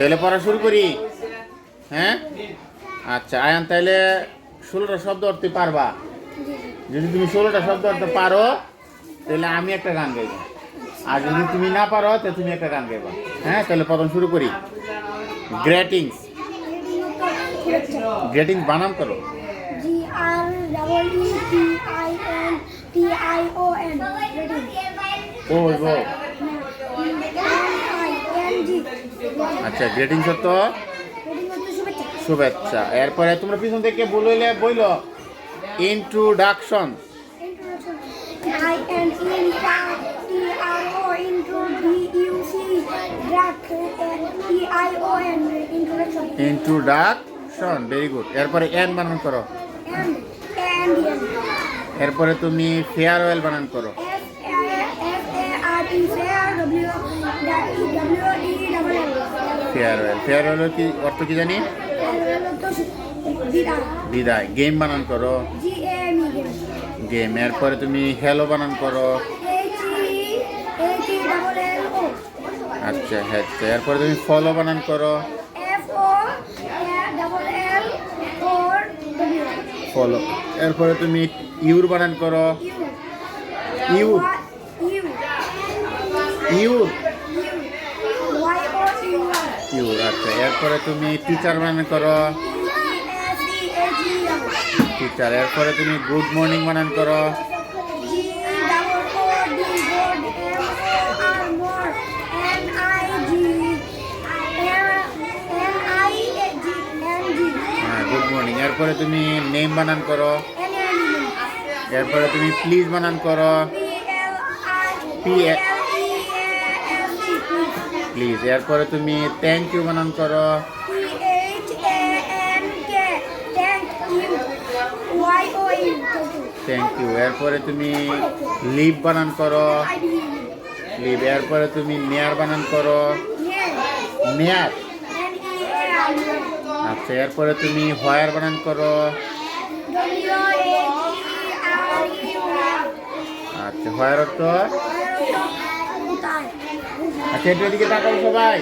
তাহলে পড়া শুরু করি। হ্যাঁ? আচ্ছা আয়ান তাহলে ষোলোটা শব্দ অর্থে পারবা। যদি তুমি ষোলোটা শব্দ অর্থে পারো তাহলে আমি একটা গান গাইব। আর যদি তুমি না পারো তাহলে তুমি একটা গান গাইবা। হ্যাঁ তাহলে প্রথম শুরু করি। গ্রেটিংস গ্রেটিংস বানান করো। O N O go N I N G আচ্ছা রেডিং হচ্ছে শুভেচ্ছা। এরপরে তোমরা পিছন থেকে বললে বইল। ইন্ট্রোডাকশন ইন্ট্রোডাকশন ভেরি গুড এরপরে এন বানান করো। এরপরে তুমি ফেয়ারওয়েল বানান করো। ফেয়ারওয়েল ফেয়ারওয়েল কি অর্থ কি জানি? বিদায়। বিদায়। গেম বানান করো। গেম গেম এরপরে তুমি হ্যালো বানান করো। আচ্ছা হ্যাঁ এরপরে তুমি ফলো বানান করো। ফলো এরপরে তুমি ইউর বানান করো। You you you your your আচ্ছা এরপরে তুমি টিচার বানান করো টিচার এরপরে তুমি গুড মর্নিং বানান করো গোড হ্যাঁ মর্নিং এরপরে তুমি নেম বানান করো এরপরে তুমি প্লিজ বানান করো পি প্লিজ এরপরে তুমি থ্যাংক ইউ বানান করো। থ্যাংক ইউ এরপরে তুমি লিভ বানান করো। লিভ এরপরে তুমি মেয়ার বানান করো। আর আচ্ছা এরপরে তুমি হোয়ার বানান করো। আচ্ছা হোয়ার অর্থ? আচ্ছা একটু এদিকে তাকাও সবাই।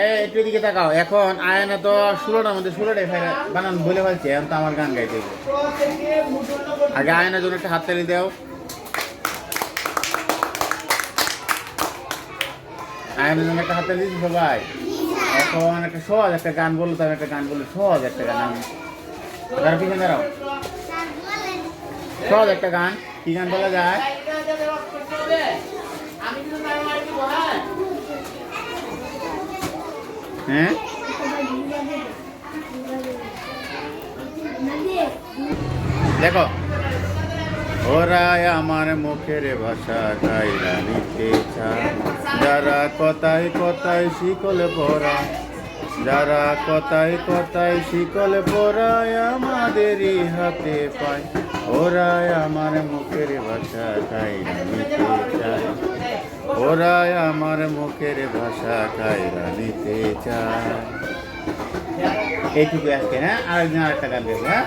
এ একটু এদিকে তাকাও। এখন আয়না তো ষোলোটার মধ্যে ষোলোটাই ফেলে বানান বলে ফেলছে। এখন তো আমার গান গাইতে আগে আয়নার জন্য একটা হাততালি দাও। আয়নার জন্য একটা হাততালি দিচ্ছি সবাই। এখন একটা সহজ একটা গান বলল তো একটা গান বলল সহজ একটা গান আমি। দাঁড়াও, পিছনে দাঁড়াও। সহজ একটা গান। কি গান বলা যায়? হ্যাঁ? দেখো ওরা আমার মুখের ভাষা গাইলা নিতে চায়। যারা কথায় কথায় শিকলে পড়া যারা কথায় কথায় শিকলে পড়ায় আমাদেরই হাতে পায়। ওরা আমার মুখের ভাষা গাইলা নিতে চায় ওরা আমার মুখের ভাষা কায়রা নিতে চায়। এইটুকু আজকে হ্যাঁ? আরেকদিন আরেকটা গান দেবো হ্যাঁ?